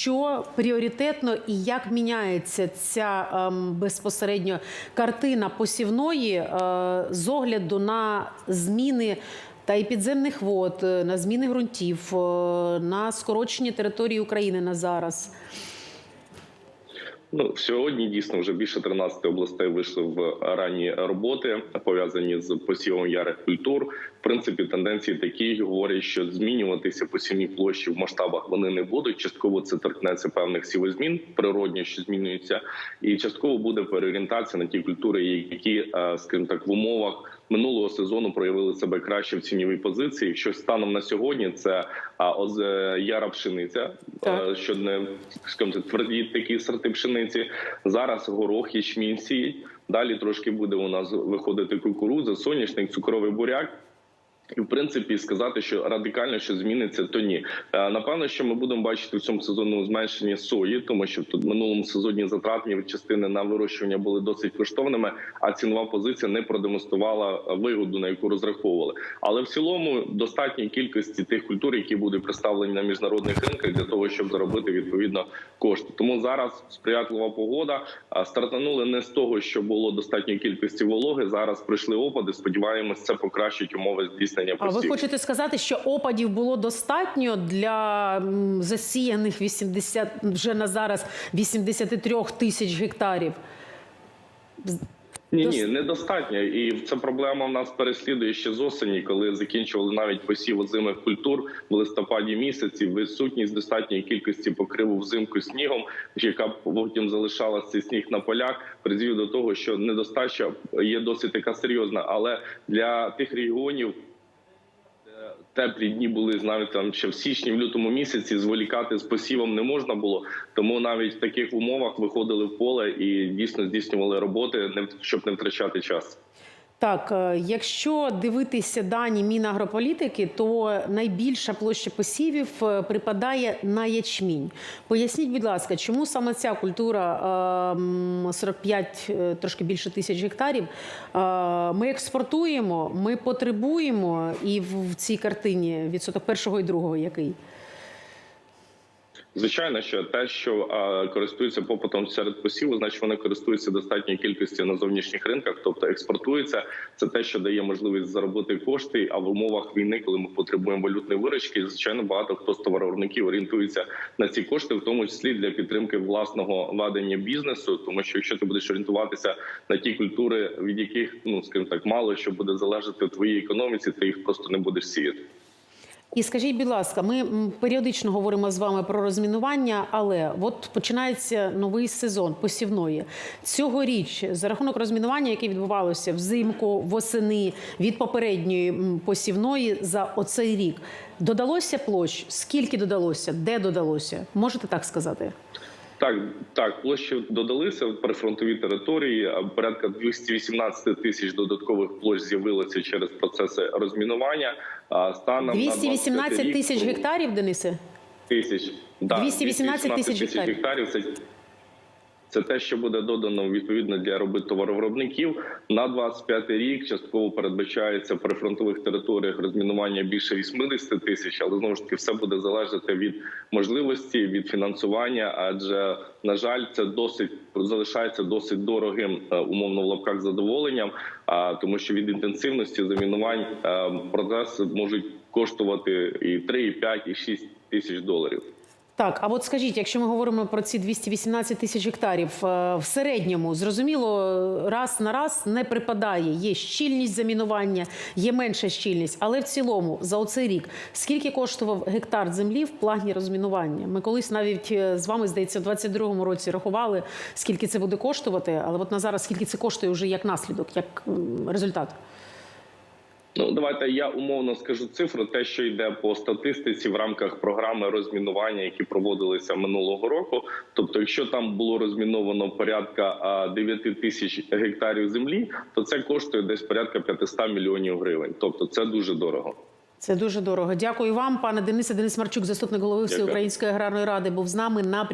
що пріоритетно і як міняється ця ем, безпосередньо картина посівної е, з огляду на зміни. Та і підземних вод, е, на зміни ґрунтів, е, на скорочення території України на зараз. Ну сьогодні дійсно вже більше 13 областей вийшли в ранні роботи, пов'язані з посівом ярих культур. В принципі, тенденції такі говорять, що змінюватися посівні площі в масштабах вони не будуть. Частково це торкнеться певних сівозмін, природні, що змінюються, і частково буде переорієнтація на ті культури, які, е, скажімо так, в умовах. Минулого сезону проявили себе краще в цінній позиції. Що станом на сьогодні це оз, е, яра пшениця, Так. е, що не скажімо, тверді такі сорти пшениці. Зараз горох, ячмінь сіють. Далі трошки буде у нас виходити кукурудза, соняшник, цукровий буряк. І в принципі сказати, що радикально що зміниться, то ні. Е, Напевно, що ми будемо бачити в цьому сезону зменшення сої, тому що тут минулому сезоні затратні частини на вирощування були досить коштовними, а цінова позиція не продемонструвала вигоду, на яку розраховували. Але в цілому достатньої кількості тих культур, які будуть представлені на міжнародних ринках, для того, щоб заробити відповідно кошти. Тому зараз сприятлива погода. А, Стартанули не з того, що було достатньої кількості вологи. Зараз прийшли опади. Сподіваємось, це покращить умови здійснення А ви хочете сказати, що опадів було достатньо для засіяних 80, вже на зараз 83 тисяч гектарів? Ні, ні, недостатньо. І ця проблема в нас переслідує ще з осені, коли закінчували навіть посів озимих культур в листопаді місяці. Відсутність достатньої кількості покриву взимку снігом, яка потім залишала цей сніг на полях, призвів до того, що недостача є досить така серйозна. Але для тих регіонів. Теплі дні були навіть там ще в січні, в лютому місяці. Зволікати з посівом не можна було. Тому навіть в таких умовах виходили в поле і дійсно здійснювали роботи, щоб не втрачати час. Так, е, якщо дивитися дані Мінагрополітики, то найбільша площа посівів е, припадає на ячмінь. Поясніть, будь ласка, чому саме ця культура е, 45, е, трошки більше тисяч гектарів? Ми експортуємо, ми потребуємо, і в цій картині відсоток першого і другого який? Звичайно, що те, що користується попитом серед посіву, значить вони користуються достатньою кількістю на зовнішніх ринках, тобто експортується. Це те, що дає можливість заробити кошти. А в умовах війни, коли ми потребуємо валютної виручки, звичайно, багато хто з товаровиробників орієнтується на ці кошти, в тому числі для підтримки власного ведення бізнесу. Тому що якщо ти будеш орієнтуватися на ті культури, від яких ну скажімо так, мало що буде залежати в твоїй економіці, ти їх просто не будеш сіяти. І скажіть, будь ласка, ми періодично говоримо з вами про розмінування, але от починається новий сезон посівної цьогоріч за рахунок розмінування, яке відбувалося взимку, восени від попередньої посівної за оцей рік. Додалося площ? Скільки додалося? Де додалося? Можете так сказати? Так, так, площі додалися в прифронтовій території. Порядка 218 тисяч додаткових площ з'явилося через процеси розмінування. Станом на 218 тисяч гектарів, Денисе? Тисяч да, 218 тисяч гектарів. гектарів. Це це те, що буде додано відповідно для роботи товаровиробників на 25 рік. Частково передбачається при фронтових територіях розмінування більше 80 тисяч, але знову ж таки все буде залежати від можливості, від фінансування. Адже на жаль, це досить залишається досить дорогим е, умовно в лапках задоволенням. Тому, що від інтенсивності замінувань е, процеси можуть коштувати і 3, і 5, і 6 тисяч доларів. Так, а от скажіть, якщо ми говоримо про ці 218 тисяч гектарів, е, в середньому зрозуміло, раз на раз не припадає. Є щільність замінування, є менша щільність. Але в цілому за оцей рік скільки коштував гектар землі в плані розмінування? Ми колись навіть е, з вами здається, в 22-му році рахували, скільки це буде коштувати. Але от на зараз скільки це коштує вже як наслідок, як результат? Ну давайте я умовно скажу цифру. Те, що йде по статистиці в рамках програми розмінування, які проводилися минулого року. Тобто, якщо там було розміновано порядка а, 9 тисяч гектарів землі, то це коштує десь порядка 500 мільйонів гривень. Тобто, це дуже дорого. Це дуже дорого. Дякую вам, пане Денисе. Денис Марчук, заступник голови Всеукраїнської аграрної ради, був з нами на.